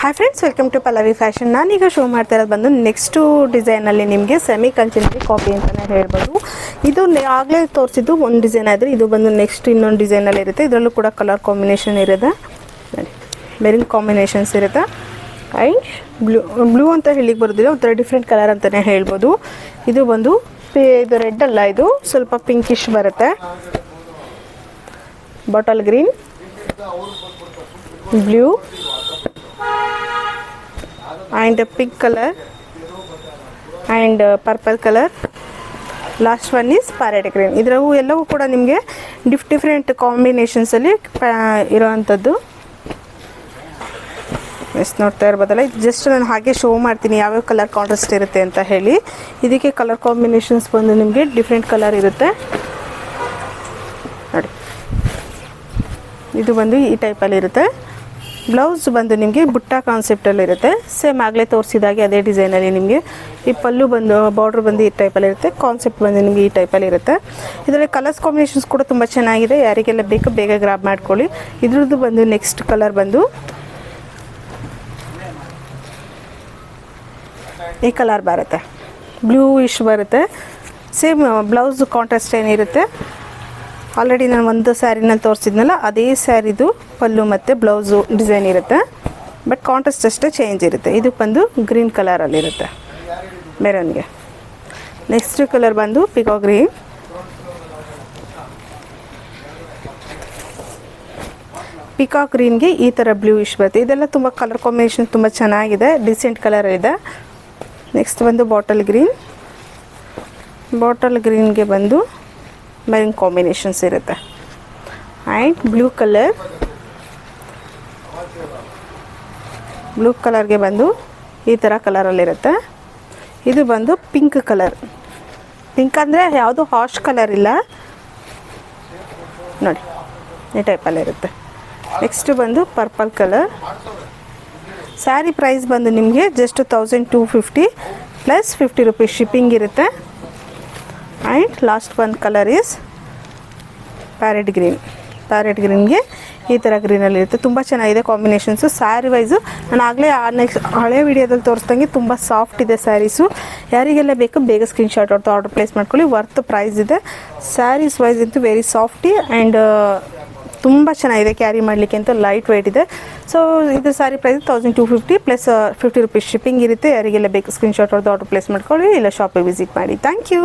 Hi friends welcome to Pallavi fashion ನಾನೀಗ show ಮಾಡ್ತಾ ಇರೋದು ಬಂದು ನೆಕ್ಸ್ಟು ಡಿಸೈನಲ್ಲಿ ನಿಮಗೆ ಸೆಮಿ ಕಲ್ಚಿನಲ್ಲಿ ಕಾಪಿ ಅಂತಲೇ ಹೇಳ್ಬೋದು. ಇದು ಆಗಲೇ ತೋರಿಸಿದ್ದು ಒಂದು ಡಿಸೈನ್ ಆದರೆ ಇದು ಬಂದು ನೆಕ್ಸ್ಟ್ ಇನ್ನೊಂದು ಡಿಸೈನಲ್ಲಿ ಇರುತ್ತೆ. ಇದರಲ್ಲೂ ಕೂಡ ಕಲರ್ ಕಾಂಬಿನೇಷನ್ ಇರುತ್ತೆ. ಮೆರಿನ್ ಕಾಂಬಿನೇಷನ್ಸ್ ಇರುತ್ತೆ. ಆ್ಯಂಡ್ ಬ್ಲೂ ಬ್ಲೂ ಅಂತ ಹೇಳಿಕ್ಕೆ ಬರೋದಿಲ್ಲ, ಒಂಥರ ಡಿಫ್ರೆಂಟ್ ಕಲರ್ ಅಂತಲೇ ಹೇಳ್ಬೋದು. ಇದು ಬಂದು ಇದು ರೆಡ್ ಅಲ್ಲ ಇದು, ಸ್ವಲ್ಪ ಪಿಂಕಿಶ್ ಬರುತ್ತೆ. Bottle green blue and pink colour and purple colour last one is parrot green ಇದರವು ಎಲ್ಲವೂ ಕೂಡ ನಿಮಗೆ ಡಿಫ್ ಡಿಫ್ರೆಂಟ್ ಕಾಂಬಿನೇಷನ್ಸಲ್ಲಿ ಇರೋವಂಥದ್ದು ಎಸ್ ನೋಡ್ತಾ ಇರ್ಬೋದಲ್ಲ. ಇದು ಜಸ್ಟ್ ನಾನು ಹಾಗೆ ಶೋ ಮಾಡ್ತೀನಿ ಯಾವ್ಯಾವ ಕಲರ್ ಕಾಂಟ್ರಾಸ್ಟ್ ಇರುತ್ತೆ ಅಂತ ಹೇಳಿ. ಇದಕ್ಕೆ ಕಲರ್ ಕಾಂಬಿನೇಷನ್ಸ್ ಬಂದು ನಿಮಗೆ ಡಿಫ್ರೆಂಟ್ ಕಲರ್ ಇರುತ್ತೆ. ನೋಡಿ. ಇದು ಬಂದು ಈ ಟೈಪಲ್ಲಿ ಇರುತ್ತೆ. ಬ್ಲೌಸ್ ಬಂದು ನಿಮಗೆ ಬುಟ್ಟ ಕಾನ್ಸೆಪ್ಟಲ್ಲಿ ಇರುತ್ತೆ. ಸೇಮ್ ಆಗಲೇ ತೋರಿಸಿದಾಗೆ ಅದೇ ಡಿಸೈನಲ್ಲಿ ನಿಮಗೆ ಈ ಪಲ್ಲು ಬಂದು ಬಾರ್ಡ್ರ್ ಬಂದು ಈ ಟೈಪಲ್ಲಿ ಇರುತ್ತೆ. ಕಾನ್ಸೆಪ್ಟ್ ಬಂದು ನಿಮಗೆ ಈ ಟೈಪಲ್ಲಿ ಇರುತ್ತೆ. ಇದರಲ್ಲಿ ಕಲರ್ಸ್ ಕಾಂಬಿನೇಷನ್ಸ್ ಕೂಡ ತುಂಬ ಚೆನ್ನಾಗಿದೆ. ಯಾರಿಗೆಲ್ಲ ಬೇಕು ಬೇಗ ಗ್ರಾಬ್ ಮಾಡ್ಕೊಳ್ಳಿ. ಇದ್ರದ್ದು ಬಂದು ನೆಕ್ಸ್ಟ್ ಕಲರ್ ಬಂದು ಈ ಕಲರ್ ಬರುತ್ತೆ. ಬ್ಲೂ ಇಶ್ ಬರುತ್ತೆ ಸೇಮ್ ಬ್ಲೌಸ್ ಕಾಂಟ್ರಾಸ್ಟ್ ಏನಿರುತ್ತೆ. ಆಲ್ರೆಡಿ ನಾನು ಒಂದು ಸ್ಯಾರಿನಲ್ಲಿ ತೋರಿಸಿದ್ನಲ್ಲ, ಅದೇ ಸ್ಯಾರಿದು ಪಲ್ಲು ಮತ್ತು ಬ್ಲೌಸು ಡಿಸೈನ್ ಇರುತ್ತೆ. ಬಟ್ ಕಾಂಟ್ರಾಸ್ಟ್ ಅಷ್ಟೇ ಚೇಂಜ್ ಇರುತ್ತೆ. ಇದು ಬಂದು ಗ್ರೀನ್ ಕಲರಲ್ಲಿರುತ್ತೆ ಮೆರೂನ್ಗೆ ನೆಕ್ಸ್ಟ್ ಕಲರ್ ಬಂದು ಪಿಕೋ ಗ್ರೀನ್ ಪಿಕಾಕ್ ಗ್ರೀನ್ಗೆ ಈ ಥರ ಬ್ಲೂ ಇಶ್ ಬರುತ್ತೆ. ಇದೆಲ್ಲ ತುಂಬ ಕಲರ್ ಕಾಂಬಿನೇಷನ್ ತುಂಬ ಚೆನ್ನಾಗಿದೆ. ಡಿಸೆಂಟ್ ಕಲರ್ ಇದೆ. ನೆಕ್ಸ್ಟ್ ಬಂದು ಬಾಟಲ್ ಗ್ರೀನ್ ಬಾಟಲ್ ಗ್ರೀನ್ಗೆ ಬಂದು ಮೆರಿನ್ ಕಾಂಬಿನೇಷನ್ಸ್ ಇರುತ್ತೆ. ಆ್ಯಂಡ್ ಬ್ಲೂ ಕಲರ್ ಬ್ಲೂ ಕಲರ್ಗೆ ಬಂದು ಈ ಥರ ಕಲರಲ್ಲಿರುತ್ತೆ ಇದು ಬಂದು ಪಿಂಕ್ ಕಲರ್ ಪಿಂಕ್ ಅಂದರೆ ಯಾವುದು ಹಾಶ್ ಕಲರ್ ಇಲ್ಲ. ನೋಡಿ, ಈ ಟೈಪಲ್ಲಿರುತ್ತೆ ನೆಕ್ಸ್ಟು ಬಂದು ಪರ್ಪಲ್ ಕಲರ್ ಸ್ಯಾರಿ ಪ್ರೈಸ್ ಬಂದು ನಿಮಗೆ just thousand two fifty plus fifty rupees shipping ಇರುತ್ತೆ. And last one colour is parrot green parrot ಗ್ರೀನ್ಗೆ ಈ ಥರ ಗ್ರೀನಲ್ಲಿ ಇರುತ್ತೆ. ತುಂಬ ಚೆನ್ನಾಗಿದೆ ಕಾಂಬಿನೇಷನ್ಸು ಸ್ಯಾರಿ ವೈಸು ನಾನು ಆಗಲೇ ನೆಕ್ಸ್ಟ್ ಹಳೆ ವಿಡಿಯೋದಲ್ಲಿ ತೋರಿಸ್ದಂಗೆ ತುಂಬ ಸಾಫ್ಟ್ ಇದೆ ಸ್ಯಾರೀಸು ಯಾರಿಗೆಲ್ಲ ಬೇಕು ಬೇಗ ಸ್ಕ್ರೀನ್ಶಾಟ್ ಹೊಡ್ತು ಆರ್ಡರ್ ಪ್ಲೇಸ್ ಮಾಡ್ಕೊಳ್ಳಿ. ವರ್ತ್ ಪ್ರೈಸ್ ಇದೆ. ಸ್ಯಾರೀಸ್ ವೈಸ್ ಅಂತೂ ವೆರಿ ಸಾಫ್ಟಿ ಆ್ಯಂಡ್ ತುಂಬ ಚೆನ್ನಾಗಿದೆ ಕ್ಯಾರಿ ಮಾಡಲಿಕ್ಕೆ ಅಂತ ಲೈಟ್ ವೆಯ್ಟ್ ಇದೆ. ಸೊ ಇದು sari price thousand two fifty plus fifty rupees shipping ಇರುತ್ತೆ. ಯಾರಿಗೆಲ್ಲ ಬೇಕು ಸ್ಕ್ರೀನ್ಶಾಟ್ ಹೊಡೆದು ಆರ್ಡರ್ ಪ್ಲೇಸ್ ಮಾಡ್ಕೊಳ್ಳಿ. ಇಲ್ಲ ಶಾಪಿಗೆ ವಿಸಿಟ್ ಮಾಡಿ. Thank you